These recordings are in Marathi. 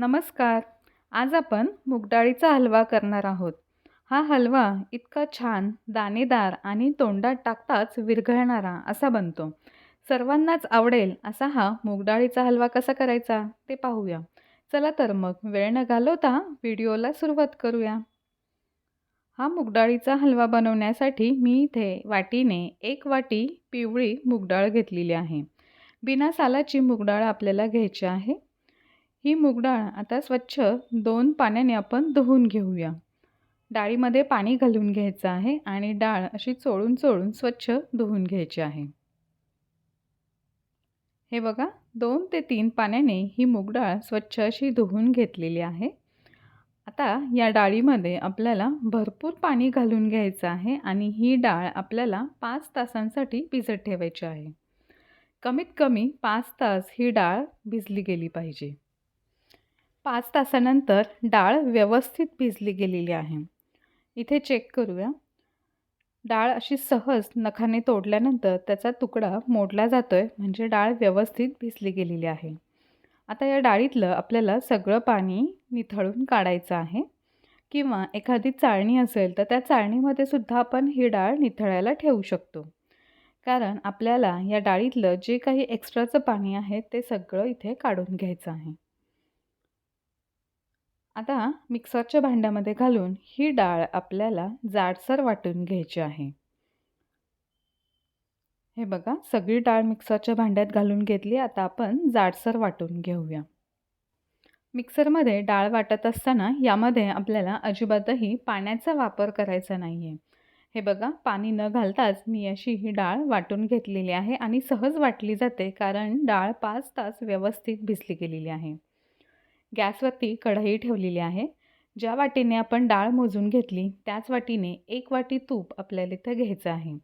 नमस्कार. आज आपण मुगडाळीचा हलवा करणार आहोत. हा हलवा इतका छान दाणेदार आणि तोंडात टाकताच विरघळणारा असा बनतो. सर्वांनाच आवडेल असा हा मुगडाळीचा हलवा कसा करायचा ते पाहूया. चला तर मग वेळ न घालवता व्हिडिओला सुरुवात करूया. हा मुगडाळीचा हलवा बनवण्यासाठी मी इथे वाटीने एक वाटी पिवळी मुगडाळ घेतलेली आहे. बिना सालाची मुगडाळ आपल्याला घ्यायची आहे. ही मूगडाळ आता स्वच्छ दोन पाण्याने आपण धुवून घेऊया. डाळीमध्ये पाणी घालून घ्यायचं आहे आणि डाळ अशी चोळून चोळून स्वच्छ धुवून घ्यायची आहे. हे बघा दोन ते तीन पाण्याने ही मूगडाळ स्वच्छ अशी धुवून घेतलेली आहे. आता या डाळीमध्ये आपल्याला भरपूर पाणी घालून घ्यायचं आहे आणि ही डाळ आपल्याला पाच तासांसाठी भिजत ठेवायची आहे. कमीत कमी पाच तास ही डाळ भिजली गेली पाहिजे. पाच तासानंतर डाळ व्यवस्थित भिजली गेलेली आहे. इथे चेक करूया. डाळ अशी सहज नखाने तोडल्यानंतर त्याचा तुकडा मोडला जातो आहे म्हणजे डाळ व्यवस्थित भिजली गेलेली आहे. आता या डाळीतलं आपल्याला सगळं पाणी निथळून काढायचं आहे. किंवा एखादी चाळणी असेल तर त्या चाळणीमध्ये सुद्धा आपण ही डाळ निथळायला ठेवू शकतो. कारण आपल्याला या डाळीतलं जे काही एक्स्ट्राचं पाणी आहे ते सगळं इथे काढून घ्यायचं आहे. आता मिक्सरच्या भांड्यामध्ये घालून ही डाळ आपल्याला जाडसर वाटून घ्यायची आहे. हे बघा सगळी डाळ मिक्सरच्या भांड्यात घालून घेतली. आता आपण जाडसर वाटून घेऊया. मिक्सरमध्ये डाळ वाटत असताना यामध्ये आपल्याला अजिबातही पाण्याचा वापर करायचा नाही आहे हे बघा पाणी न घालताच मी अशी ही डाळ वाटून घेतलेली आहे आणि सहज वाटली जाते कारण डाळ पाच तास व्यवस्थित भिजली गेलेली आहे. गॅसवरती कढई ठेवलेली आहे. ज्या वाटीने आपण डाळ मोजून घेतली त्याच वाटीने एक वाटी तूप आपल्याला इथं घ्यायचं आहे.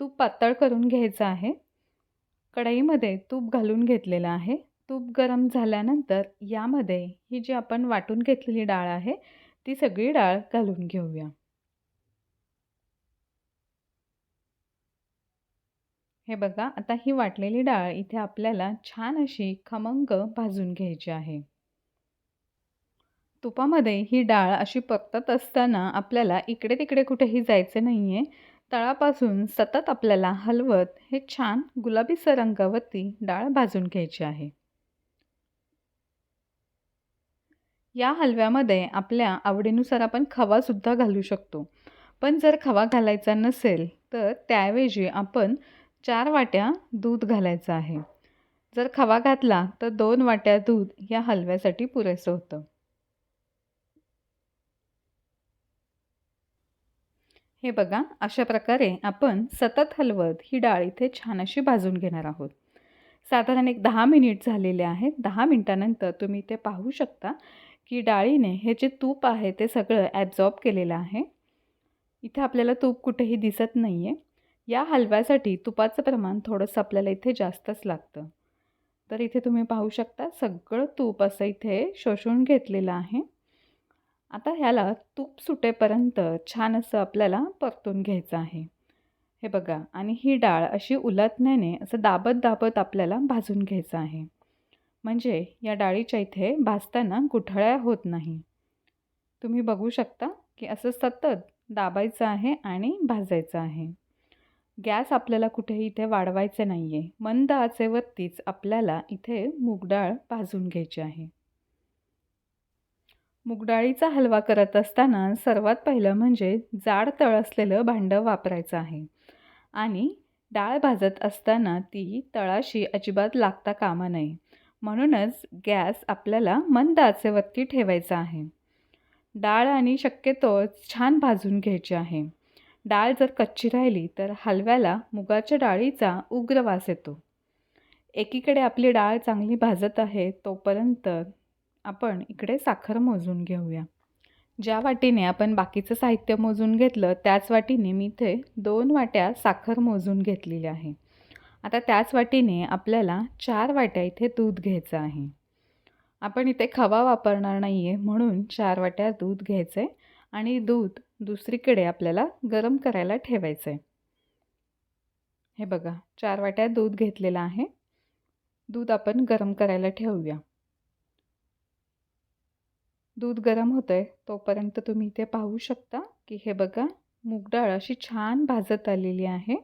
तूप पातळ करून घ्यायचं आहे. कढईमध्ये तूप घालून घेतलेलं आहे. तूप गरम झाल्यानंतर यामध्ये ही जी आपण वाटून घेतलेली डाळ आहे ती सगळी डाळ घालून घेऊया. हे बघा आता ही वाटलेली डाळ इथे आपल्याला छान अशी खमंग भाजून घ्यायची आहे. तुपामध्ये ही डाळ अशी परतत असताना आपल्याला इकडे तिकडे कुठेही जायचं नाही आहे तळापासून सतत आपल्याला हलवत हे छान गुलाबीसर रंगावरती डाळ भाजून घ्यायची आहे. या हलव्यामध्ये आपल्या आवडीनुसार आपण खवासुद्धा घालू शकतो. पण जर खवा घालायचा नसेल तर त्याऐवजी आपण चार वाट्या दूध घालायचं आहे. जर खवा घातला तर दोन वाट्या दूध या हलव्यासाठी पुरेसं होतं. हे बघा अशा प्रकारे आपण सतत हलवत ही डाळ इथे छान अशी भाजून घेणार आहोत. साधारण एक दहा मिनिट झालेले आहेत. दहा मिनटानंतर तुम्ही ते पाहू शकता की डाळीने हे जे तूप आहे ते सगळं ॲब्झॉर्ब केलेलं आहे. इथे आपल्याला तूप कुठेही दिसत नाही आहे या हलव्यासाठी तुपाचं प्रमाण थोडंसं आपल्याला इथे जास्तच लागतं. तर इथे तुम्ही पाहू शकता सगळं तूप असं इथे शोषून घेतलेलं आहे. आता ह्याला तूप सुटेपर्यंत छान असं आपल्याला परतून घ्यायचं आहे. हे बघा आणि ही डाळ अशी उलटण्याने असं दाबत दाबत आपल्याला भाजून घ्यायचं आहे. म्हणजे या डाळीच्या इथे भाजताना गुठळ्या होत नाही. तुम्ही बघू शकता की असं सतत दाबायचं आहे आणि भाजायचं आहे. गॅस आपल्याला कुठेही इथे वाढवायचं नाही आहे मंद आचेवरतीच आपल्याला इथे मूगडाळ भाजून घ्यायची आहे. मुगडाळीचा हलवा करत असताना सर्वात पहिलं म्हणजे जाड तळ असलेलं भांडं वापरायचं आहे. आणि डाळ भाजत असताना ती तळाशी अजिबात लागता कामा नये. म्हणूनच गॅस आपल्याला मंद आचेवरती ठेवायचा आहे. डाळ आणि शक्यतो छान भाजून घ्यायची आहे. डाळ जर कच्ची राहिली तर हलव्याला मुगाच्या डाळीचा उग्र वास येतो. एकीकडे आपली डाळ चांगली भाजत आहे तोपर्यंत आपण इकडे साखर मोजून घेऊया. ज्या वाटीने आपण बाकीचं साहित्य मोजून घेतलं त्याच वाटीने मी इथे दोन वाट्या साखर मोजून घेतलेली आहे. आता त्याच वाटीने आपल्याला चार वाट्या इथे दूध घ्यायचं आहे. आपण इथे खवा वापरणार नाही आहे म्हणून चार वाट्या दूध घ्यायचं आहे आणि दूध दुसरीकडे आपल्याला गरम करायला ठेवायचं आहे हे बघा चार वाट्या दूध घेतलेलं आहे. दूध आपण गरम करायला ठेवूया. दूध गरम होतं आहे तोपर्यंत तुम्ही इथे पाहू शकता की हे बघा मूगडाळ अशी छान भाजत आलेली आहे.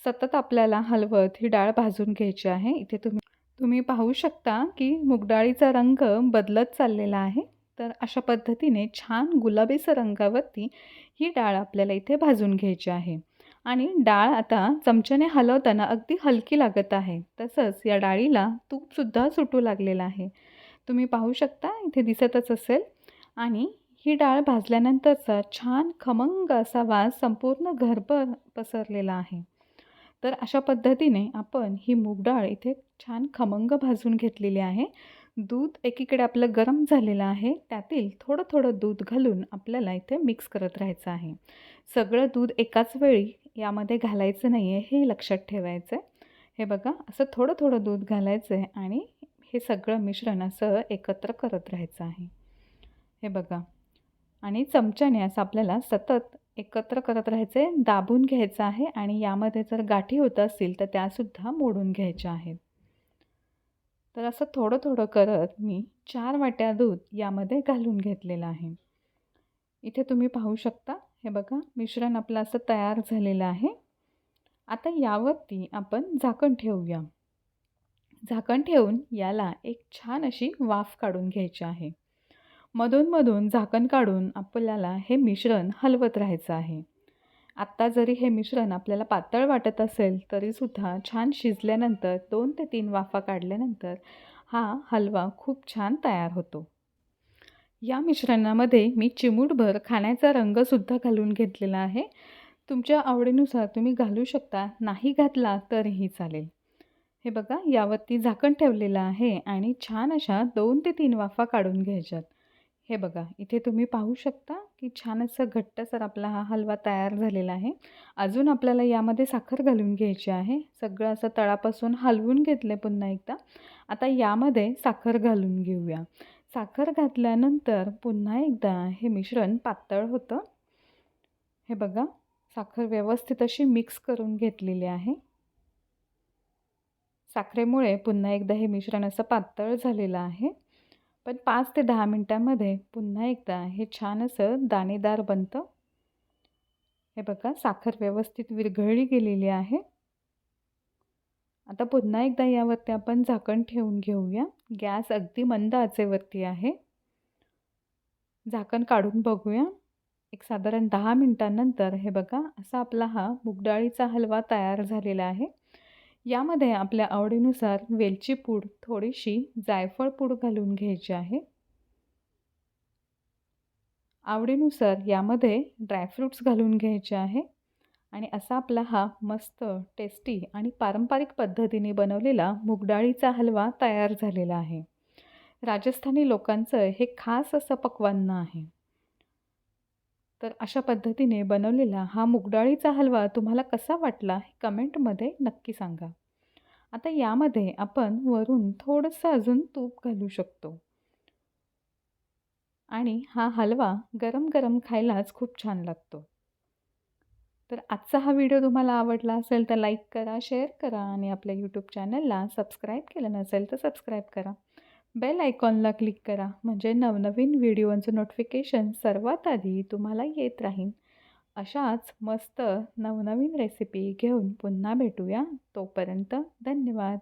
सतत आपल्याला हलवत ही डाळ भाजून घ्यायची आहे. इथे तुम्ही तुम्ही पाहू शकता की मुगडाळीचा रंग बदलत चाललेला आहे. तर अशा पद्धतीने छान गुलाबीचं रंगावरती ही डाळ आपल्याला इथे भाजून घ्यायची आहे. आणि डाळ आता चमच्याने हलवताना अगदी हलकी लागत आहे. तसंच या डाळीला तूपसुद्धा सुटू लागलेलं आहे. तुम्ही पाहू शकता इथे दिसतच असेल. आणि ही डाळ भाजल्यानंतरचा छान खमंग असा वास संपूर्ण घरभर पसरलेला आहे. तर अशा पद्धतीने आपण ही मूग डाळ इथे छान खमंग भाजून घेतलेली आहे. दूध एकीकडे आपलं गरम झालेलं आहे. त्यातील थोडं थोडं दूध घालून आपल्याला इथे मिक्स करत राहायचं आहे. सगळं दूध एकाच वेळी यामध्ये घालायचं नाही आहे हे लक्षात ठेवायचं आहे हे बघा असं थोडं थोडं दूध घालायचं आहे आणि हे सगळं मिश्रण असं एकत्र करत राहायचं आहे. हे बघा. आणि चमच्याने असं आपल्याला सतत एकत्र करत राहायचं आहे दाबून घ्यायचं आहे आणि यामध्ये जर गाठी होत असतील तर त्यासुद्धा मोडून घ्यायच्या आहेत. तर असं थोडं थोडं करत मी चार वाट्या दूध यामध्ये घालून घेतलेलं आहे. इथे तुम्ही पाहू शकता. हे बघा मिश्रण आपलं असं तयार झालेलं आहे. आता यावरती आपण झाकण ठेवूया. झाकण ठेवून याला एक छान अशी वाफ काढून घ्यायची आहे. मधूनमधून झाकण काढून आपल्याला हे मिश्रण हलवत राहायचं आहे. आत्ता जरी हे मिश्रण आपल्याला पातळ वाटत असेल तरीसुद्धा छान शिजल्यानंतर दोन ते तीन वाफा काढल्यानंतर हा हलवा खूप छान तयार होतो. या मिश्रणामध्ये मी चिमूटभर खाण्याचा रंगसुद्धा घालून घेतलेला आहे. तुमच्या आवडीनुसार तुम्ही घालू शकता नाही घातला तरीही चालेल. हे बघा यावरती झाकण ठेवलेलं आहे आणि छान अशा दोन ते तीन वाफा काढून घ्यायच्यात. हे बघा इथे तुम्ही पाहू शकता की छान असं घट्टसर आपला हा हलवा तयार झालेला आहे. अजून आपल्याला यामध्ये साखर घालून घ्यायची आहे. सगळं असं तळापासून हलवून घेतलं पुन्हा एकदा. आता यामध्ये साखर घालून घेऊया. साखर घातल्यानंतर पुन्हा एकदा हे मिश्रण पातळ होतं. हे बघा साखर व्यवस्थित अशी मिक्स करून घेतलेली आहे. साखरेमुळे पुन्हा एकदा हे मिश्रण असं पातळ झालेलं आहे. पण पाच ते दहा मिनटांमध्ये पुन्हा एकदा हे छान असं दाणेदार बनतं. हे बघा साखर व्यवस्थित विरघळली गेलेली आहे. आता पुन्हा एकदा यावरती आपण झाकण ठेवून घेऊया. गॅस अगदी मंद आचेवरती आहे. झाकण काढून बघूया. एक साधारण दहा मिनटांनंतर हे बघा असा आपला हा मुगडाळीचा हलवा तयार झालेला आहे. यामध्ये आपल्या आवडीनुसार वेलची पूड थोडीशी जायफळ पूड घालून घ्यायची आहे. आवडीनुसार यामध्ये ड्रायफ्रूट्स घालून घ्यायचे आहे. आणि असा आपला हा मस्त टेस्टी आणि पारंपरिक पद्धतीने बनवलेला मुगडाळीचा हलवा तयार झालेला आहे. राजस्थानी लोकांचं हे खास असं पक्वान्न आहे. तर अशा पद्धतीने बनवलेला हा मुगडाळीचा हलवा तुम्हाला कसा वाटला हे कमेंटमध्ये नक्की सांगा. आता यामध्ये आपण वरून थोडंसं अजून तूप घालू शकतो. आणि हा हलवा गरम गरम खायलाच खूप छान लागतो. तर आजचा हा व्हिडिओ तुम्हाला आवडला असेल तर लाईक करा शेअर करा आणि आपल्या यूट्यूब चॅनलला सबस्क्राईब केलं नसेल तर सबस्क्राईब करा. बेल आयकॉनला क्लिक करा. म्हणजे नवनवीन व्हिडिओचं नोटिफिकेशन सर्वात आधी तुम्हाला येत राहील. अशाच मस्त नवनवीन रेसिपी घेऊन पुन्हा भेटूया. तोपर्यंत धन्यवाद.